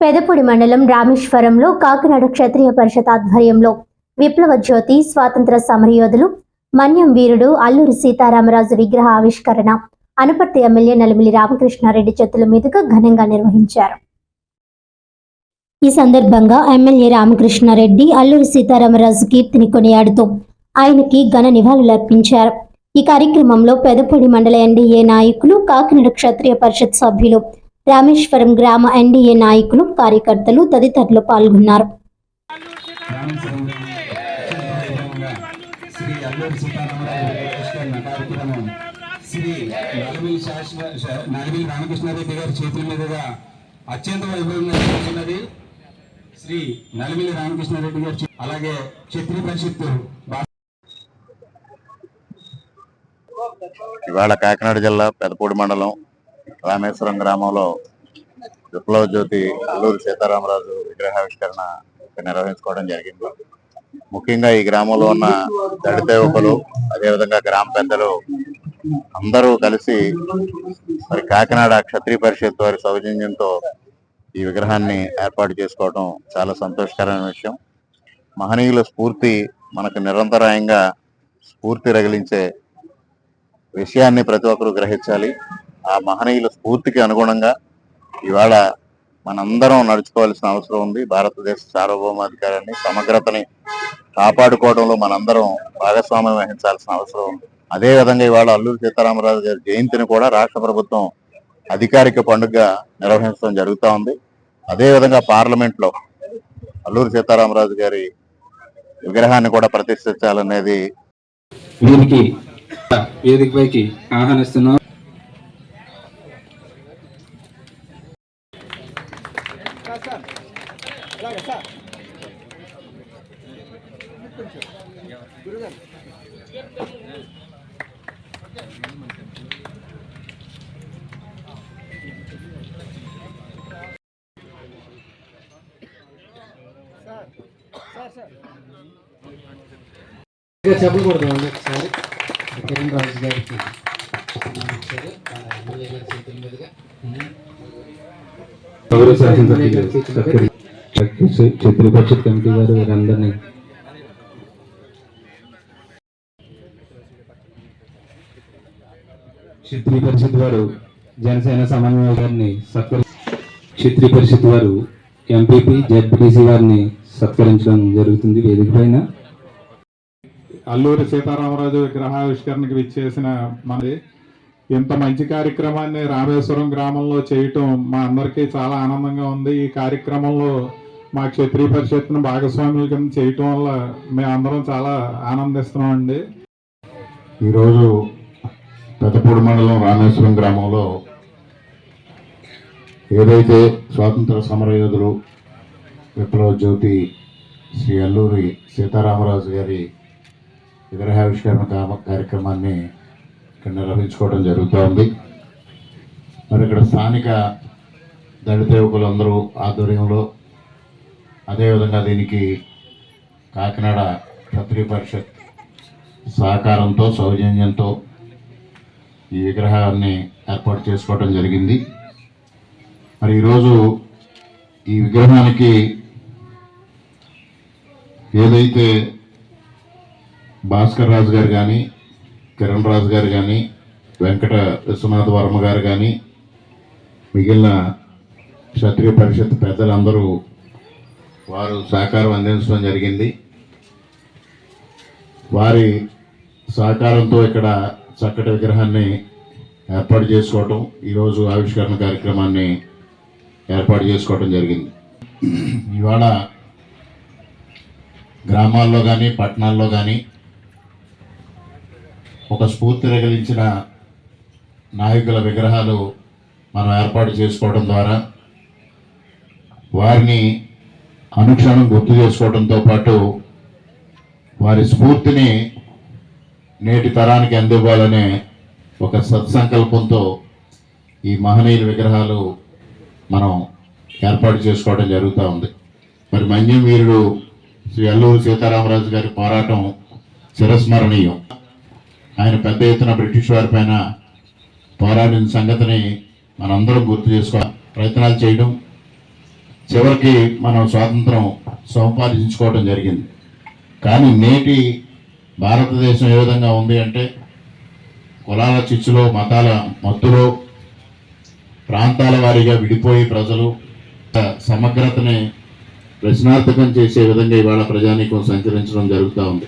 పెదపూడి మండలం రామేశ్వరంలో కాకినాడ క్షత్రియ పరిషత్ ఆధ్వర్యంలో విప్లవ జ్యోతి స్వాతంత్ర సమరయోధులు మన్యం వీరుడు అల్లూరి సీతారామరాజు విగ్రహ ఆవిష్కరణ అనుపర్తి ఎమ్మెల్యే నలిమిలి రామకృష్ణారెడ్డి చేతుల మీదుగా ఘనంగా నిర్వహించారు. ఈ సందర్భంగా ఎమ్మెల్యే రామకృష్ణారెడ్డి అల్లూరి సీతారామరాజు కీర్తిని కొనియాడుతూ ఆయనకి ఘన నివాళులర్పించారు ఈ కార్యక్రమంలో పెదపూడి మండల ఎన్డీఏ నాయకులు కాకినాడ క్షత్రియ పరిషత్ సభ్యులు రామేశ్వరం గ్రామ ఎన్డీఏ నాయకులు కార్యకర్తలు తదితరులు పాల్గొన్నారు. శ్రీ శాశ్వ రామకృష్ణారెడ్డి గారి చేతుల మీదుగా అత్యంత వైభవంగా జరుగుతున్నది శ్రీ నలమిలి రామకృష్ణారెడ్డి అలాగే క్షత్రియ పరిషత్తు ఇవాళ కాకినాడ జిల్లా పెదపూడి మండలం రామేశ్వరం గ్రామంలో విప్లవ జ్యోతి అల్లూరి సీతారామరాజు విగ్రహావిష్కరణ నిర్వహించుకోవడం జరిగింది. ముఖ్యంగా ఈ గ్రామంలో ఉన్న దళిత యువకులు అదేవిధంగా గ్రామ పెద్దలు అందరూ కలిసి మరి కాకినాడ క్షత్రియ పరిషత్ వారి సౌజన్యంతో ఈ విగ్రహాన్ని ఏర్పాటు చేసుకోవడం చాలా సంతోషకరమైన విషయం. మహనీయుల స్ఫూర్తి మనకు నిరంతరాయంగా స్ఫూర్తి రగిలించే విషయాన్ని ప్రతి ఒక్కరూ గ్రహించాలి. ఆ మహనీయుల స్ఫూర్తికి అనుగుణంగా ఇవాళ మనందరం నడుచుకోవాల్సిన అవసరం ఉంది. భారతదేశ సార్వభౌమాధికారాన్ని సమగ్రతని కాపాడుకోవడంలో మనందరం భాగస్వామ్యం వహించాల్సిన అవసరం ఉంది. అదే విధంగా ఇవాళ అల్లూరి సీతారామరాజు గారి జయంతిని కూడా రాష్ట్ర ప్రభుత్వం అధికారిక పండుగగా నిర్వహించడం జరుగుతూ ఉంది. అదే విధంగా అల్లూరి సీతారామరాజు గారి విగ్రహాన్ని కూడా ప్రతిష్ఠించాలనేది వీరికి వేదికపైకి ఆహ్వానిస్తున్నాం. చెప్పకూడదు ఒకసారి కిరణ్ రాజు గారికి ఇచ్చారు ఆ ఎమ్మెల్యే గారి చేతుల మీదుగా గౌరవ శాసనసభ్యులు పరిషత్ కమిటీ గారు వీరందరినీ క్షత్రియ పరిషత్ వారు జనసేన సమన్వయ గారిని సత్కరి క్షత్రియ పరిషత్ వారు ఎంపీపీ జెడ్పీటీసీ వారిని సత్కరించడం జరుగుతుంది వేదిక పైన. అల్లూరి సీతారామరాజు విగ్రహావిష్కరణకి విచ్చేసిన మనది ఇంత మంచి కార్యక్రమాన్ని రామేశ్వరం గ్రామంలో చేయటం మా అందరికీ చాలా ఆనందంగా ఉంది. ఈ కార్యక్రమంలో మా క్షత్రియ పరిషత్ను భాగస్వాముల కింద చేయటం వల్ల మేమందరం చాలా ఆనందిస్తున్నామండి. ఈరోజు పెద్దపూడి మండలం రామేశ్వరం గ్రామంలో ఏదైతే స్వాతంత్ర సమరయోధులు విప్లవ జ్యోతి శ్రీ అల్లూరి సీతారామరాజు గారి విగ్రహావిష్కరణ కార్యక్రమాన్ని ఇక్కడ నిర్వహించుకోవడం జరుగుతూ ఉంది మరి ఇక్కడ స్థానిక దళిత యువకులందరూ ఆధ్వర్యంలో అదేవిధంగా దీనికి కాకినాడ క్షత్రియ పరిషత్ సహకారంతో సౌజన్యంతో ఈ విగ్రహాన్ని ఏర్పాటు చేసుకోవడం జరిగింది. మరి ఈరోజు ఈ విగ్రహానికి ఏదైతే భాస్కర్ రాజు గారు కానీ కిరణ్ రాజు గారు కానీ వెంకట విశ్వనాథ వర్మ గారు కానీ మిగిలిన క్షత్రియ పరిషత్ పెద్దలందరూ వారు సహకారం అందించడం జరిగింది. వారి సహకారంతో ఇక్కడ చక్కటి విగ్రహాన్ని ఏర్పాటు చేసుకోవటం ఈరోజు ఆవిష్కరణ కార్యక్రమాన్ని ఏర్పాటు చేసుకోవటం జరిగింది. ఇవాళ గ్రామాల్లో కానీ పట్టణాల్లో కానీ ఒక స్ఫూర్తి రగిలించిన నాయకుల విగ్రహాలు మనం ఏర్పాటు చేసుకోవడం ద్వారా వారిని అనుక్షణం గుర్తు చేసుకోవడంతో పాటు వారి స్ఫూర్తిని నేటి తరానికి అందివ్వాలనే ఒక సత్సంకల్పంతో ఈ మహనీయుల విగ్రహాలు మనం ఏర్పాటు చేసుకోవడం జరుగుతూ ఉంది. మరి మన్యం వీరుడు శ్రీ అల్లూరు సీతారామరాజు గారి పోరాటం చిరస్మరణీయం. ఆయన పెద్ద ఎత్తున బ్రిటిష్ వారి పైన పోరాడిన సంగతిని మనందరం గుర్తు చేసుకో ప్రయత్నాలు చేయడం చివరికి మనం స్వాతంత్రం సంపాదించుకోవడం జరిగింది. కానీ నేటి భారతదేశం ఏ విధంగా ఉంది అంటే కులాల చిచ్చులో మతాల మత్తులో ప్రాంతాల వారీగా విడిపోయి ప్రజలు సమగ్రతని ప్రశ్నార్థకం చేసే విధంగా ఇవాళ ప్రజానీకం సంచరించడం జరుగుతూ ఉంది.